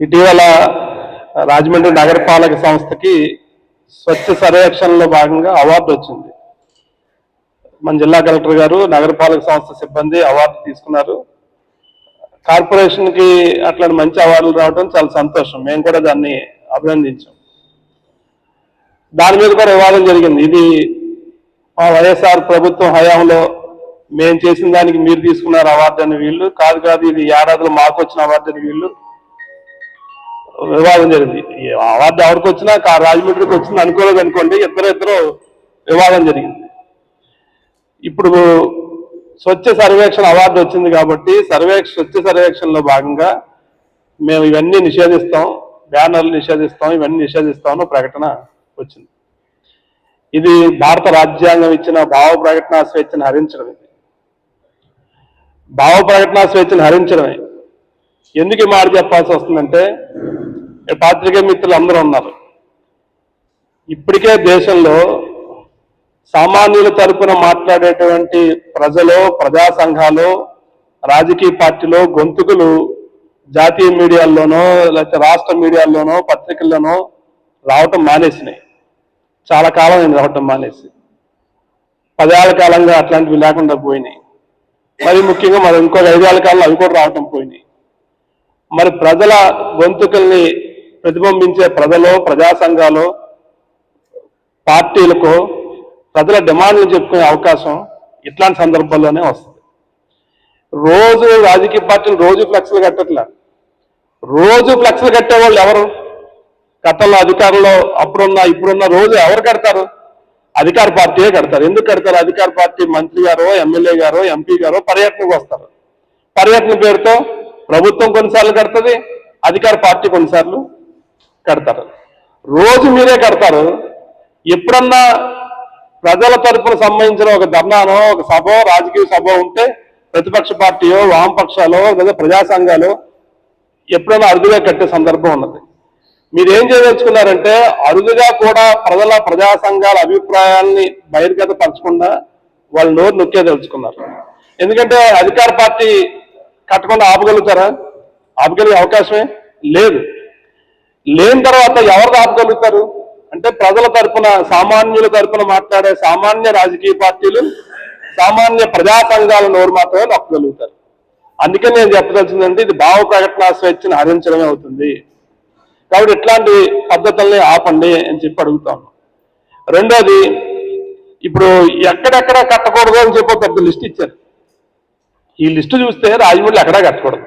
ఇటీవల రాజమండ్రి నగరపాలక సంస్థకి స్వచ్ఛ సర్వేక్షణలో భాగంగా అవార్డు వచ్చింది. మన జిల్లా కలెక్టర్ గారు నగరపాలక సంస్థ సిబ్బంది అవార్డు తీసుకున్నారు. కార్పొరేషన్కి అట్లాంటి మంచి అవార్డులు రావడం చాలా సంతోషం. మేము కూడా దాన్ని అభినందించాం. దాని మీద కూడా వివాదం జరిగింది. ఇది మా వైఎస్ఆర్ ప్రభుత్వం హయాంలో మేము చేసిన దానికి మీరు తీసుకున్నారు అవార్డు అని వీళ్ళు. కాదు కాదు ఇది ఏడాదిలో మాకు వచ్చిన అవార్డు అని వీళ్ళు వివాదం జరిగింది. ఈ అవార్డు ఎవరికి వచ్చినా కా- రాజమండ్రికి వచ్చింది అనుకోలేదు అనుకోండి ఇద్దరు ఇద్దరు వివాదం జరిగింది. ఇప్పుడు స్వచ్ఛ సర్వేక్షణ అవార్డు వచ్చింది కాబట్టి సర్వేక్ష స్వచ్ఛ సర్వేక్షణలో భాగంగా మేము ఇవన్నీ నిషేధిస్తాం బ్యానర్లు నిషేధిస్తాం ఇవన్నీ నిషేధిస్తామని ప్రకటన వచ్చింది. ఇది భారత రాజ్యాంగం ఇచ్చిన భావ ప్రకటన స్వేచ్ఛను హరించడం ఇది భావ ప్రకటన స్వేచ్ఛను హరించడమే. ఎందుకు ఈ మాట చెప్పాల్సి వస్తుందంటే పాత్రికే మిత్రులు అందరూ ఉన్నారు. ఇప్పటికే దేశంలో సామాన్యుల తరపున మాట్లాడేటువంటి ప్రజలు ప్రజా సంఘాలు రాజకీయ పార్టీలో గొంతుకులు జాతీయ మీడియాల్లోనో లేకపోతే రాష్ట్ర మీడియాల్లోనో పత్రికల్లోనో రావటం మానేసినాయి. చాలా కాలం నేను రావటం మానేసి. పదేళ్ళ కాలంగా అట్లాంటివి లేకుండా పోయినాయి. మరి ముఖ్యంగా మరి ఇంకో ఐదేళ్ళ కాలంలో అవి కూడా రావటం పోయినాయి. మరి ప్రజల గొంతుకల్ని ప్రతిబింబించే ప్రజలు ప్రజా సంఘాలు పార్టీలకు ప్రజల డిమాండ్లు చెప్పుకునే అవకాశం ఇట్లాంటి సందర్భాల్లోనే వస్తుంది. రోజు రాజకీయ పార్టీలు రోజు ఫ్లెక్స్లు కట్టట్లా. రోజు ఫ్లెక్స్లు కట్టే వాళ్ళు ఎవరు? గతంలో అధికారంలో అప్పుడున్న ఇప్పుడున్న రోజు ఎవరు కడతారు? అధికార పార్టీయే కడతారు. ఎందుకు కడతారు? అధికార పార్టీ మంత్రి గారో ఎమ్మెల్యే గారో ఎంపీ గారో పర్యటనకు వస్తారు. పర్యటన పేరుతో ప్రభుత్వం కొన్నిసార్లు కడుతుంది అధికార పార్టీ కొన్నిసార్లు కడతారు. రోజు మీరే కడతారు. ఎప్పుడన్నా ప్రజల తరపున సంబంధించిన ఒక ధర్నానో ఒక సభ రాజకీయ సభ ఉంటే ప్రతిపక్ష పార్టీయో వామపక్షాలో లేదా ప్రజా సంఘాలు ఎప్పుడైనా అరుదుగా కట్టే సందర్భం ఉన్నది. మీరు ఏం చేయదలుచుకున్నారంటే అరుదుగా కూడా ప్రజల ప్రజా సంఘాల అభిప్రాయాల్ని బహిర్గత పరచకుండా వాళ్ళు నోరు నొక్కేదలుచుకున్నారు. ఎందుకంటే అధికార పార్టీ కట్టకుండా ఆపగలుగుతారా? ఆపగలిగే అవకాశమే లేదు. లేని తర్వాత ఎవరు ఆపగలుగుతారు అంటే ప్రజల తరపున సామాన్యుల తరపున మాట్లాడే సామాన్య రాజకీయ పార్టీలు సామాన్య ప్రజా సంఘాల నోరు మాత్రమే నొక్కగలుగుతారు. అందుకే నేను చెప్పదలిచిందంటే ఇది భావ ప్రకటన స్వేచ్ఛను హరించడమే అవుతుంది. కాబట్టి ఇట్లాంటి పద్ధతుల్ని ఆపండి అని చెప్పి అడుగుతాను రెండోది ఇప్పుడు ఎక్కడెక్కడ కట్టకూడదు అని చెప్పి ఒక పెద్ద లిస్ట్ ఇచ్చారు. ఈ లిస్టు చూస్తే రాజమండ్రి ఎక్కడా కట్టకూడదు.